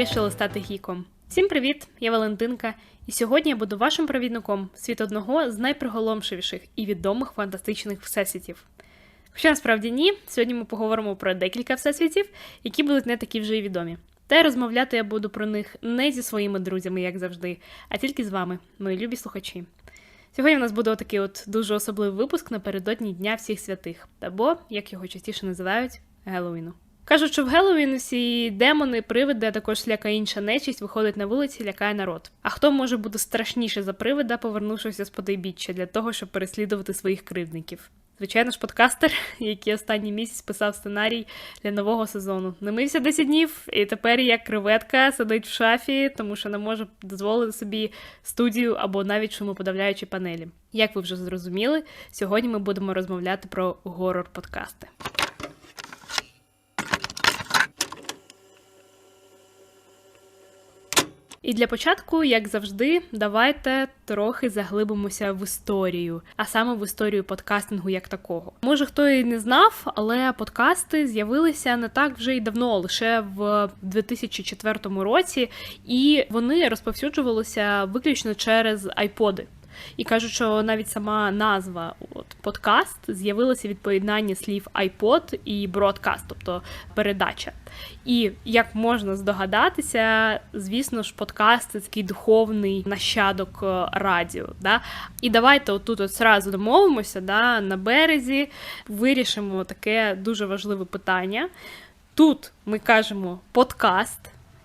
вирішили стати гіком. Всім привіт! Я Валентинка, і сьогодні я буду вашим провідником світ одного з найприголомшивіших і відомих фантастичних всесвітів. Хоча насправді ні, сьогодні ми поговоримо про декілька всесвітів, які будуть не такі вже й відомі. Та й розмовляти я буду про них не зі своїми друзями, як завжди, а тільки з вами, мої любі слухачі. Сьогодні у нас буде отакий от дуже особливий випуск напередодні Дня всіх святих, або, як його частіше називають, Геловіну. Кажуть, що в Геловін всі демони, привиди, а також всяка інша нечисть виходить на вулиці, лякає народ. А хто може бути страшніше за привида, повернувшися з потайбіччя для того, щоб переслідувати своїх кривдників? Звичайно ж, подкастер, який останній місяць писав сценарій для нового сезону. Не мився 10 днів, і тепер як креветка сидить в шафі, тому що не може дозволити собі студію або навіть шумоподавляючі панелі. Як ви вже зрозуміли, сьогодні ми будемо розмовляти про горор-подкасти. І для початку, як завжди, давайте трохи заглибимося в історію, а саме в історію подкастингу як такого. Може хто і не знав, але подкасти з'явилися не так вже й давно, лише в 2004 році, і вони розповсюджувалися виключно через айподи. І кажуть, що навіть сама назва от, подкаст з'явилася від поєднання слів iPod і broadcast, тобто передача. І як можна здогадатися, звісно ж, подкаст це такий духовний нащадок е, радіо. Да? І давайте отут от зразу домовимося да, на березі, вирішимо таке дуже важливе питання. Тут ми кажемо подкаст.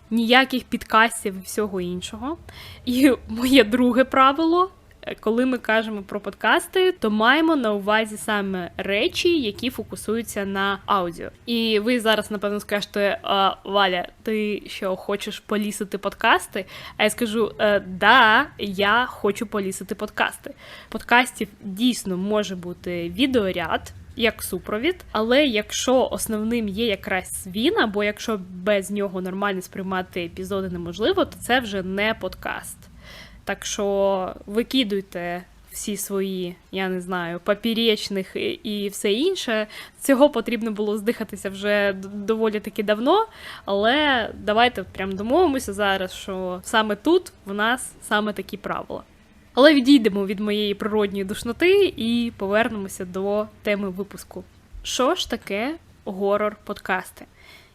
Ніяких підкастів і всього іншого. І моє друге правило коли ми кажемо про подкасти, то маємо на увазі саме речі, які фокусуються на аудіо. І ви зараз, напевно, скажете, Валя, ти що хочеш полісити подкасти? А я скажу: «Е, да, я хочу полісити подкасти. Подкастів дійсно може бути відеоряд. Як супровід, але якщо основним є якраз він, або якщо без нього нормально сприймати епізоди неможливо, то це вже не подкаст. Так що викидуйте всі свої, я не знаю, папіречних і все інше. Цього потрібно було здихатися вже доволі таки давно. Але давайте прям домовимося зараз, що саме тут в нас саме такі правила. Але відійдемо від моєї природньої душноти і повернемося до теми випуску. Що ж таке горор-подкасти?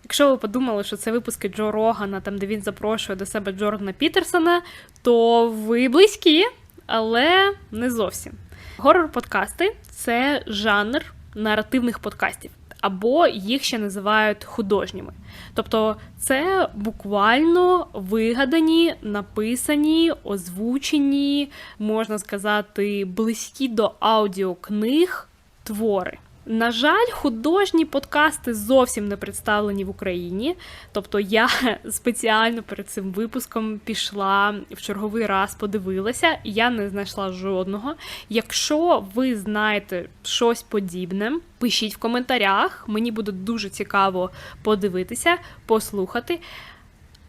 Якщо ви подумали, що це випуски Джо Рогана, там де він запрошує до себе Джордана Пітерсона, то ви близькі, але не зовсім. Горор-подкасти це жанр наративних подкастів. Або їх ще називають художніми. Тобто це буквально вигадані, написані, озвучені, можна сказати, близькі до аудіокниг твори. На жаль, художні подкасти зовсім не представлені в Україні. Тобто я спеціально перед цим випуском пішла в черговий раз, подивилася, і я не знайшла жодного. Якщо ви знаєте щось подібне, пишіть в коментарях. Мені буде дуже цікаво подивитися, послухати.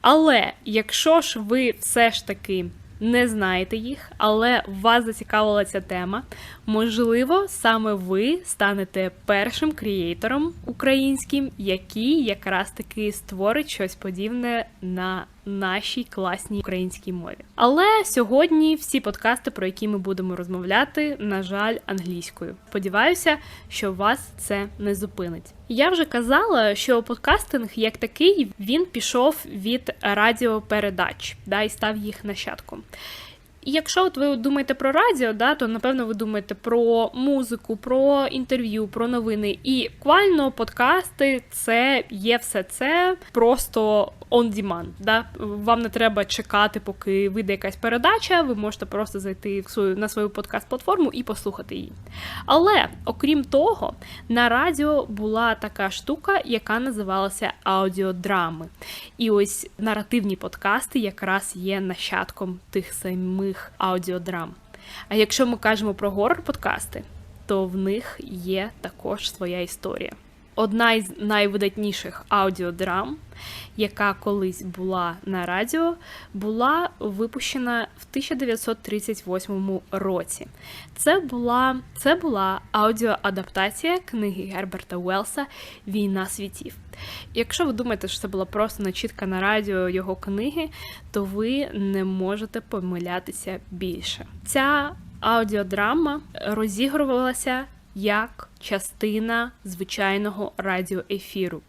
Але якщо ж ви все ж таки не знаєте їх, але вас зацікавила ця тема. Можливо, саме ви станете першим крієйтором українським, який якраз таки створить щось подібне на нашій класній українській мові. Але сьогодні всі подкасти, про які ми будемо розмовляти, на жаль, англійською. Сподіваюся, що вас це не зупинить. Я вже казала, що подкастинг як такий він пішов від радіопередач, да, і став їх нащадком. І якщо от ви думаєте про радіо, да, то напевно ви думаєте про музику, про інтерв'ю, про новини. І буквально подкасти це є все це просто on demand. Да? Вам не треба чекати, поки вийде якась передача. Ви можете просто зайти в свою на свою подкаст-платформу і послухати її. Але окрім того, на радіо була така штука, яка називалася аудіодрами. І ось наративні подкасти якраз є нащадком тих самих аудіодрам. А якщо ми кажемо про горор-подкасти, то в них є також своя історія. Одна із найвидатніших аудіодрам, яка колись була на радіо, була випущена в 1938 році. Це була це була аудіоадаптація книги Герберта Уелса Війна світів. Якщо ви думаєте, що це була просто начітка на радіо його книги, то ви не можете помилятися більше. Ця аудіодрама розігрувалася як частина звичайного радіоефіру.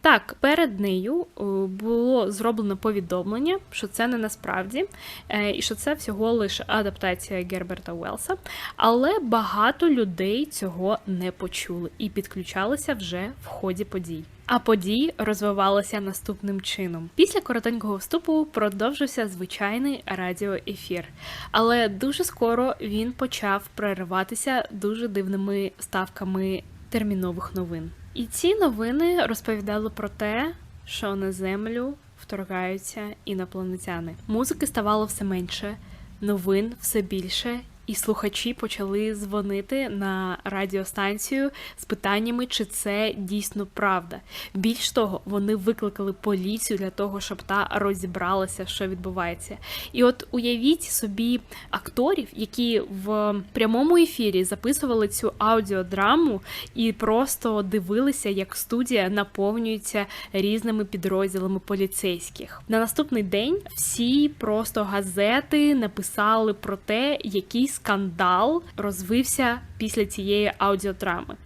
Так, перед нею е, було зроблено повідомлення, що це не насправді, е, і що це всього лише адаптація Герберта Уелса, але багато людей цього не почули і підключалися вже в ході подій. А події розвивалися наступним чином. Після коротенького вступу продовжився звичайний радіоефір, але дуже скоро він почав прориватися дуже дивними ставками термінових новин. І ці новини розповідали про те, що на землю вторгаються інопланетяни. Музики ставало все менше, новин все більше і слухачі почали дзвонити на радіостанцію з питаннями, чи це дійсно правда. Більш того, вони викликали поліцію для того, щоб та розібралася, що відбувається. І от уявіть собі акторів, які в прямому ефірі записували цю аудіодраму і просто дивилися, як студія наповнюється різними підрозділами поліцейських. На наступний день всі просто газети написали про те, який скандал розвився після цієї аудіодрами.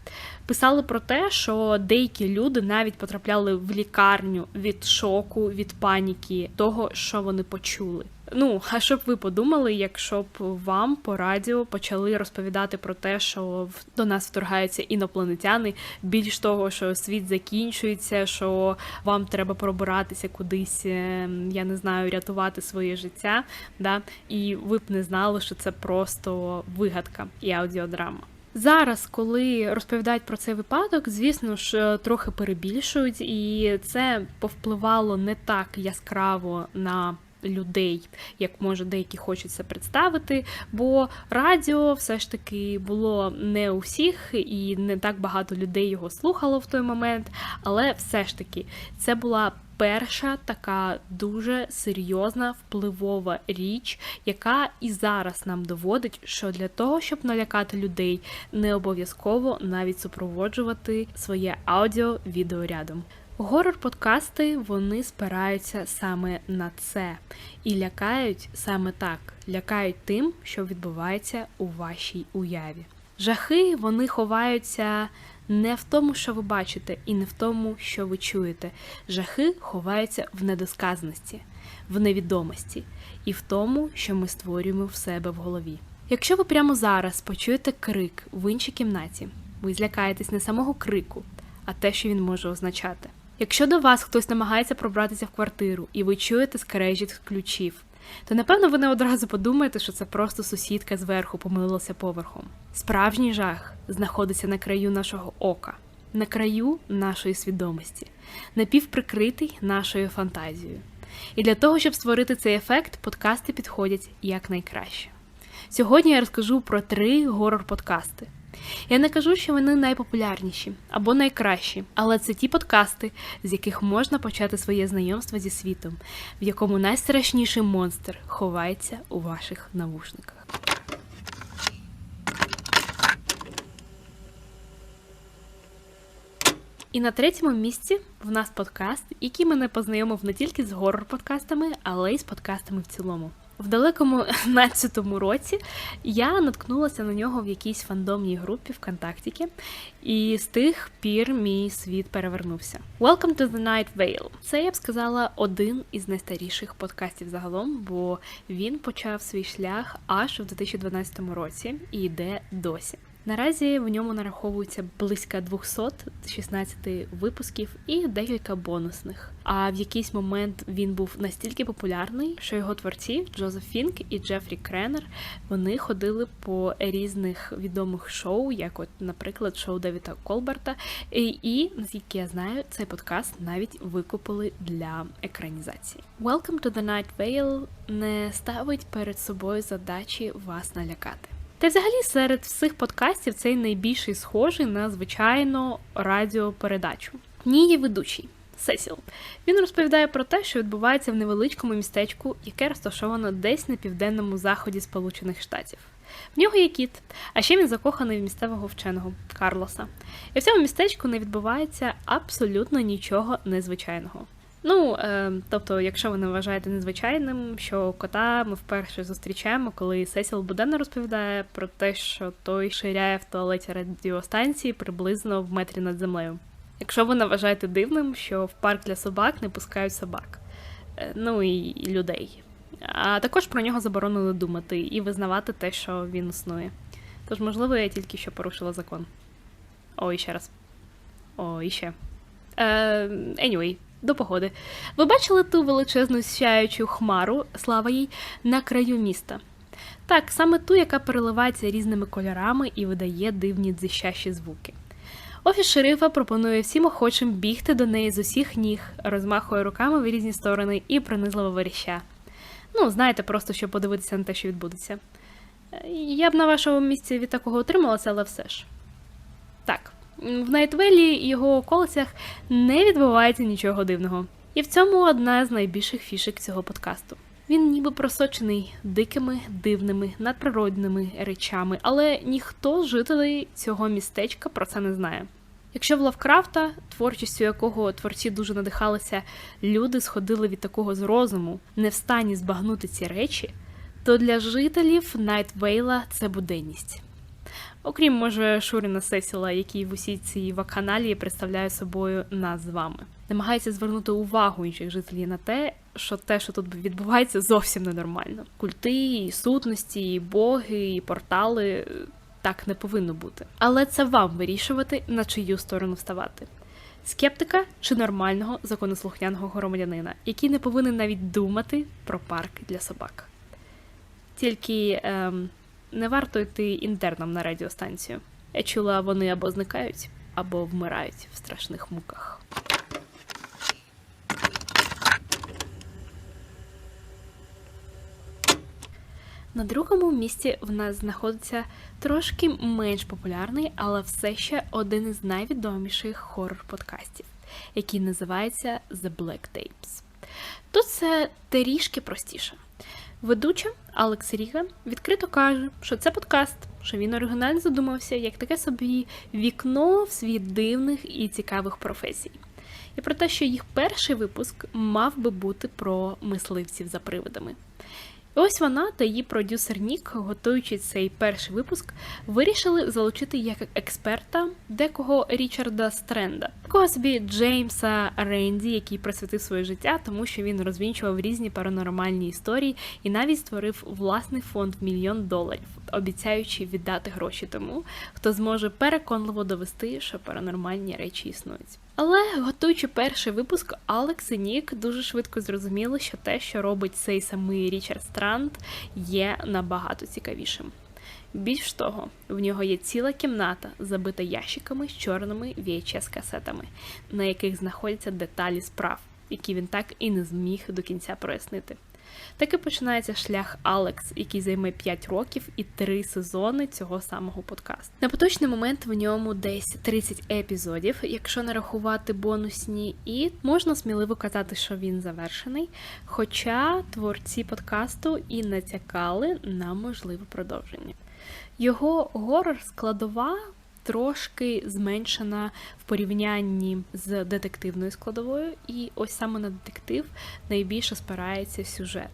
Писали про те, що деякі люди навіть потрапляли в лікарню від шоку, від паніки, того, що вони почули. Ну, а що б ви подумали, якщо б вам по радіо почали розповідати про те, що до нас вторгаються інопланетяни, більш того, що світ закінчується, що вам треба пробиратися кудись, е, я не знаю, рятувати своє життя, да? і ви б не знали, що це просто вигадка і аудіодрама. Зараз, коли розповідають про цей випадок, звісно ж, трохи перебільшують, і це повпливало не так яскраво на людей, як може деякі хочуть це представити. Бо радіо все ж таки було не у всіх, і не так багато людей його слухало в той момент. Але все ж таки це була. Перша така дуже серйозна впливова річ, яка і зараз нам доводить, що для того, щоб налякати людей, не обов'язково навіть супроводжувати своє аудіо відеорядом. Горор-подкасти вони спираються саме на це і лякають саме так, лякають тим, що відбувається у вашій уяві. Жахи вони ховаються не в тому, що ви бачите, і не в тому, що ви чуєте. Жахи ховаються в недосказаності, в невідомості і в тому, що ми створюємо в себе в голові. Якщо ви прямо зараз почуєте крик в іншій кімнаті, ви злякаєтесь не самого крику, а те, що він може означати. Якщо до вас хтось намагається пробратися в квартиру і ви чуєте скрежіт ключів, то напевно ви не одразу подумаєте, що це просто сусідка зверху помилилася поверхом. Справжній жах знаходиться на краю нашого ока, на краю нашої свідомості, напівприкритий нашою фантазією. І для того, щоб створити цей ефект, подкасти підходять якнайкраще. Сьогодні я розкажу про три горор-подкасти. Я не кажу, що вони найпопулярніші або найкращі, але це ті подкасти, з яких можна почати своє знайомство зі світом, в якому найстрашніший монстр ховається у ваших навушниках. І на третьому місці в нас подкаст, який мене познайомив не тільки з горор-подкастами, але й з подкастами в цілому. В далекому 12-му році я наткнулася на нього в якійсь фандомній групі ВКонтактіки, і з тих пір мій світ перевернувся. Welcome to the Night Vale. Це я б сказала один із найстаріших подкастів загалом, бо він почав свій шлях аж в 2012 році і йде досі. Наразі в ньому нараховується близько 216 випусків і декілька бонусних. А в якийсь момент він був настільки популярний, що його творці Джозеф Фінк і Джефрі Кренер вони ходили по різних відомих шоу, як, от, наприклад, шоу Девіта Колберта. І, і наскільки я знаю, цей подкаст навіть викупили для екранізації. Welcome to the Night Vale не ставить перед собою задачі вас налякати. Та взагалі серед всіх подкастів цей найбільший схожий на звичайну радіопередачу. В ній є ведучий. Сесіл. Він розповідає про те, що відбувається в невеличкому містечку, яке розташовано десь на південному заході Сполучених Штатів. В нього є кіт, а ще він закоханий в місцевого вченого Карлоса. І в цьому містечку не відбувається абсолютно нічого незвичайного. Ну, е, тобто, якщо ви не вважаєте незвичайним, що кота ми вперше зустрічаємо, коли Сесіл Буденна розповідає про те, що той ширяє в туалеті радіостанції приблизно в метрі над землею. Якщо ви не вважаєте дивним, що в парк для собак не пускають собак, е, ну і людей. А також про нього заборонено думати і визнавати те, що він існує. Тож, можливо, я тільки що порушила закон. О, і ще раз. О, і ще. Е, anyway, до погоди. Ви бачили ту величезну сяючу хмару, слава їй, на краю міста? Так, саме ту, яка переливається різними кольорами і видає дивні дзищащі звуки. Офіс шерифа пропонує всім охочим бігти до неї з усіх ніг, розмахує руками в різні сторони і пронизливо вереща. Ну, знаєте, просто щоб подивитися на те, що відбудеться. Е, Я б на вашому місці від такого утрималася, але все ж. Так, в Найтвелі і його околицях не відбувається нічого дивного. І в цьому одна з найбільших фішек цього подкасту. Він ніби просочений дикими, дивними, надприродними речами, але ніхто з жителей цього містечка про це не знає. Якщо в Лавкрафта, творчістю якого творці дуже надихалися, люди сходили від такого з розуму, не в стані збагнути ці речі, то для жителів Найтвейла це буденність. Окрім, може, Шуріна Сесіла, який в усій цій вакханалії представляє собою нас з вами. Намагається звернути увагу інших жителів на те, що те, що тут відбувається, зовсім ненормально. Культи, і сутності, і боги, і портали е, так не повинно бути. Але це вам вирішувати, на чию сторону вставати. Скептика чи нормального законослухняного громадянина, який не повинен навіть думати про парк для собак. Тільки ем, не варто йти інтерном на радіостанцію. Я чула, вони або зникають, або вмирають в страшних муках. На другому місці в нас знаходиться трошки менш популярний, але все ще один із найвідоміших хоррор-подкастів, який називається The Black Tapes. Тут це трішки простіше. Ведуча Алекс Ріга відкрито каже, що це подкаст, що він оригінально задумався як таке собі вікно в світ дивних і цікавих професій. І про те, що їх перший випуск мав би бути про мисливців за привидами. Ось вона та її продюсер Нік, готуючи цей перший випуск, вирішили залучити як експерта декого Річарда Стренда, такого собі Джеймса Ренді, який присвятив своє життя, тому що він розвінчував різні паранормальні історії і навіть створив власний фонд в мільйон доларів, обіцяючи віддати гроші тому, хто зможе переконливо довести, що паранормальні речі існують. Але готуючи перший випуск, Алекс і Нік дуже швидко зрозуміли, що те, що робить цей самий Річард Странд, є набагато цікавішим. Більш того, в нього є ціла кімната, забита ящиками з чорними VHS-касетами, на яких знаходяться деталі справ, які він так і не зміг до кінця прояснити. Так і починається шлях Алекс, який займе 5 років і 3 сезони цього самого подкасту. На поточний момент в ньому десь 30 епізодів, якщо не рахувати бонусні, і можна сміливо казати, що він завершений. Хоча творці подкасту і натякали на можливе продовження. Його горор складова трошки зменшена в порівнянні з детективною складовою, і ось саме на детектив найбільше спирається сюжет.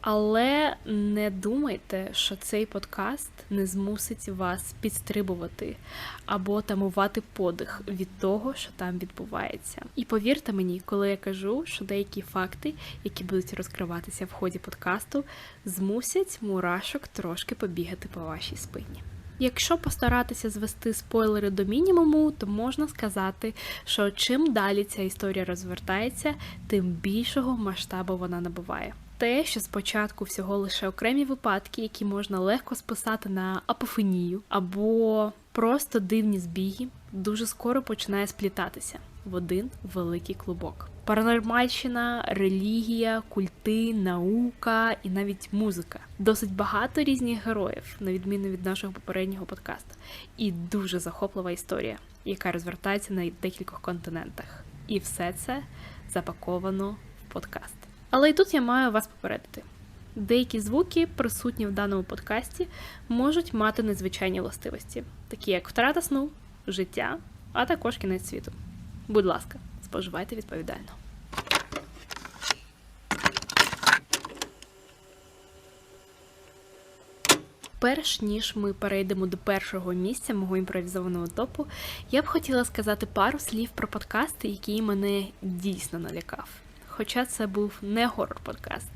Але не думайте, що цей подкаст не змусить вас підстрибувати або тамувати подих від того, що там відбувається. І повірте мені, коли я кажу, що деякі факти, які будуть розкриватися в ході подкасту, змусять мурашок трошки побігати по вашій спині. Якщо постаратися звести спойлери до мінімуму, то можна сказати, що чим далі ця історія розвертається, тим більшого масштабу вона набуває. Те, що спочатку всього лише окремі випадки, які можна легко списати на апофенію або просто дивні збіги, дуже скоро починає сплітатися в один великий клубок. Паранормальщина, релігія, культи, наука і навіть музика. Досить багато різних героїв, на відміну від нашого попереднього подкасту. І дуже захоплива історія, яка розвертається на декількох континентах. І все це запаковано в подкаст. Але і тут я маю вас попередити. Деякі звуки, присутні в даному подкасті, можуть мати незвичайні властивості, такі як втрата сну, життя, а також кінець світу. Будь ласка, споживайте відповідально. Перш ніж ми перейдемо до першого місця мого імпровізованого топу, я б хотіла сказати пару слів про подкасти, який мене дійсно налякав. Хоча це був не горор-подкаст,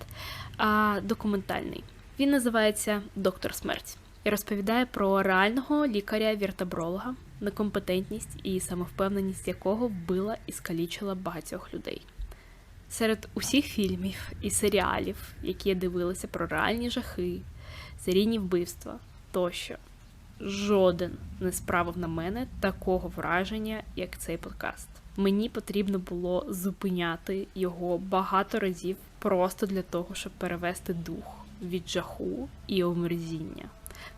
а документальний. Він називається Доктор Смерть і розповідає про реального лікаря-віртабролога, некомпетентність і самовпевненість якого вбила і скалічила багатьох людей. Серед усіх фільмів і серіалів, які я дивилася про реальні жахи, серійні вбивства тощо, жоден не справив на мене такого враження, як цей подкаст. Мені потрібно було зупиняти його багато разів просто для того, щоб перевести дух від жаху і омерзіння,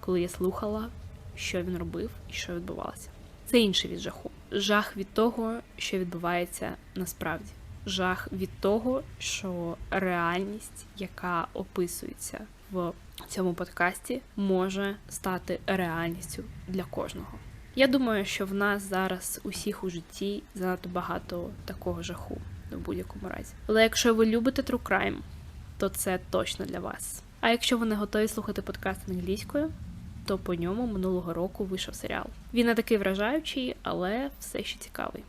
коли я слухала, що він робив і що відбувалося. Це інше від жаху. Жах від того, що відбувається насправді. Жах від того, що реальність, яка описується в цьому подкасті, може стати реальністю для кожного. Я думаю, що в нас зараз усіх у житті занадто багато такого жаху в будь-якому разі. Але якщо ви любите True Crime, то це точно для вас. А якщо ви не готові слухати подкаст англійською, то по ньому минулого року вийшов серіал. Він не такий вражаючий, але все ще цікавий.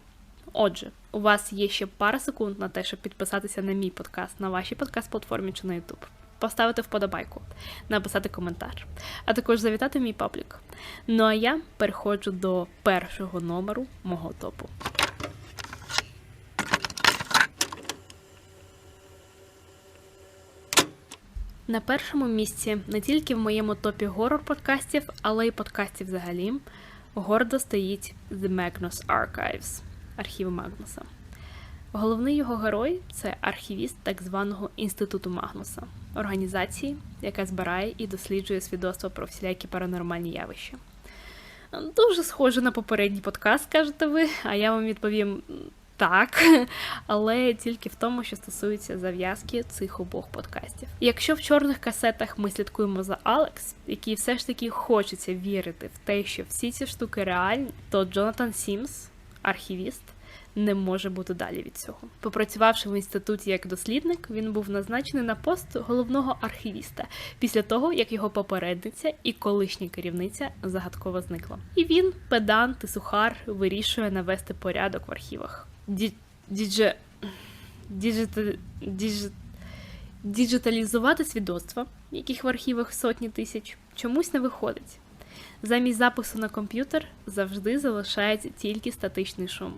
Отже, у вас є ще пара секунд на те, щоб підписатися на мій подкаст на вашій подкаст-платформі чи на YouTube. Поставити вподобайку, написати коментар, а також завітати мій паблік. Ну а я переходжу до першого номеру мого топу. На першому місці не тільки в моєму топі горор подкастів, але й подкастів взагалі гордо стоїть The Magnus Archives архів Магнуса. Головний його герой це архівіст так званого інституту Магнуса, організації, яка збирає і досліджує свідоцтва про всілякі паранормальні явища. Дуже схоже на попередній подкаст, кажете ви, а я вам відповім так, але тільки в тому, що стосується зав'язки цих обох подкастів. Якщо в чорних касетах ми слідкуємо за Алекс, який все ж таки хочеться вірити в те, що всі ці штуки реальні, то Джонатан Сімс, архівіст, не може бути далі від цього. Попрацювавши в інституті як дослідник, він був назначений на пост головного архівіста після того, як його попередниця і колишня керівниця загадково зникла. І він, педант і сухар, вирішує навести порядок в архівах. Ді... Дідже... Діджита... Діджит... Діджиталізувати свідоцтва, яких в архівах сотні тисяч, чомусь не виходить. Замість запису на комп'ютер завжди залишається тільки статичний шум.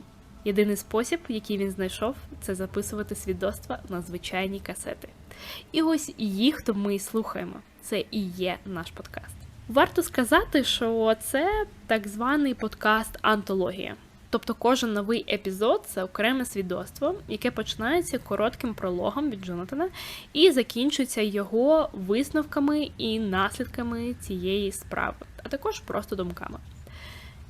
Єдиний спосіб, який він знайшов, це записувати свідоцтва на звичайні касети. І ось їх то ми і слухаємо. Це і є наш подкаст. Варто сказати, що це так званий подкаст антологія. Тобто кожен новий епізод це окреме свідоцтво, яке починається коротким прологом від Джонатана і закінчується його висновками і наслідками цієї справи, а також просто думками.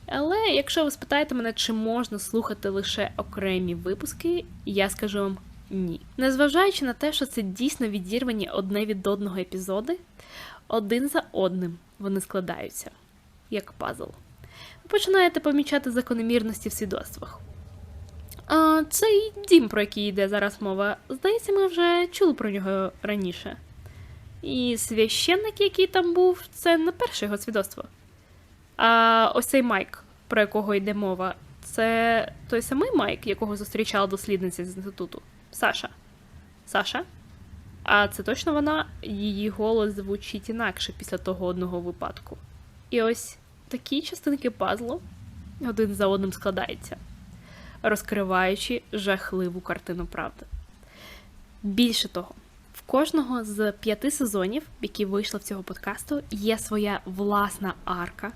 Але якщо ви спитаєте мене, чи можна слухати лише окремі випуски, я скажу вам ні. Незважаючи на те, що це дійсно відірвані одне від одного епізоди, один за одним вони складаються, як пазл. Ви починаєте помічати закономірності в свідоцтвах. А Цей дім, про який йде зараз мова, здається, ми вже чули про нього раніше. І священник, який там був, це не перше його свідоцтво. А ось цей Майк, про якого йде мова, це той самий Майк, якого зустрічала дослідниця з інституту. Саша. Саша? А це точно вона, її голос звучить інакше після того одного випадку. І ось такі частинки пазлу один за одним складаються, розкриваючи жахливу картину правди. Більше того, кожного з п'яти сезонів, які вийшли в цього подкасту, є своя власна арка,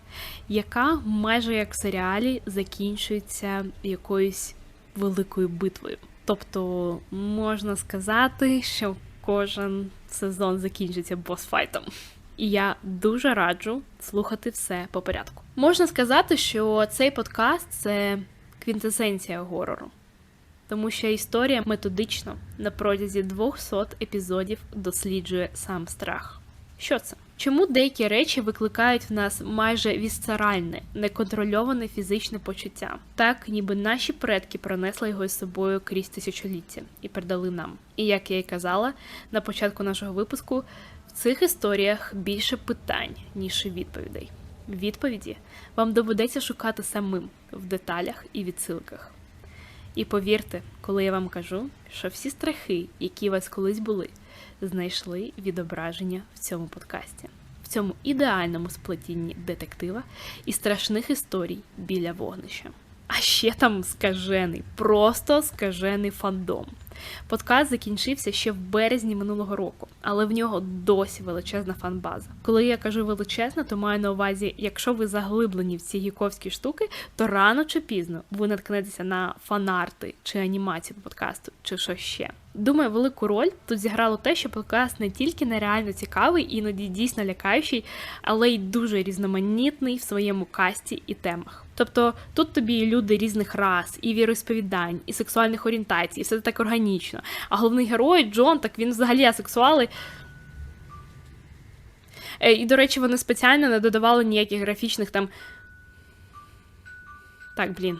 яка майже як в серіалі закінчується якоюсь великою битвою. Тобто можна сказати, що кожен сезон закінчиться босфайтом. І я дуже раджу слухати все по порядку. Можна сказати, що цей подкаст це квінтесенція горору, тому що історія методично на протязі 200 епізодів досліджує сам страх. Що це? Чому деякі речі викликають в нас майже вісцеральне, неконтрольоване фізичне почуття, так ніби наші предки пронесли його з собою крізь тисячоліття і передали нам. І як я й казала на початку нашого випуску, в цих історіях більше питань, ніж відповідей. Відповіді вам доведеться шукати самим в деталях і відсилках. І повірте, коли я вам кажу, що всі страхи, які у вас колись були, знайшли відображення в цьому подкасті, в цьому ідеальному сплетінні детектива і страшних історій біля вогнища. А ще там скажений, просто скажений фандом. Подкаст закінчився ще в березні минулого року, але в нього досі величезна фанбаза. Коли я кажу величезна, то маю на увазі, якщо ви заглиблені в ці гіковські штуки, то рано чи пізно ви наткнетеся на фанарти чи анімацію по подкасту, чи що ще. Думаю, велику роль тут зіграло те, що подкаст не тільки нереально цікавий, іноді дійсно лякаючий, але й дуже різноманітний в своєму касті і темах. Тобто тут тобі і люди різних рас, і віросповідань, і сексуальних орієнтацій, і все так органічно. А головний герой Джон, так він взагалі асексуали. Е, І, до речі, вони спеціально не додавали ніяких графічних там. Так, блін.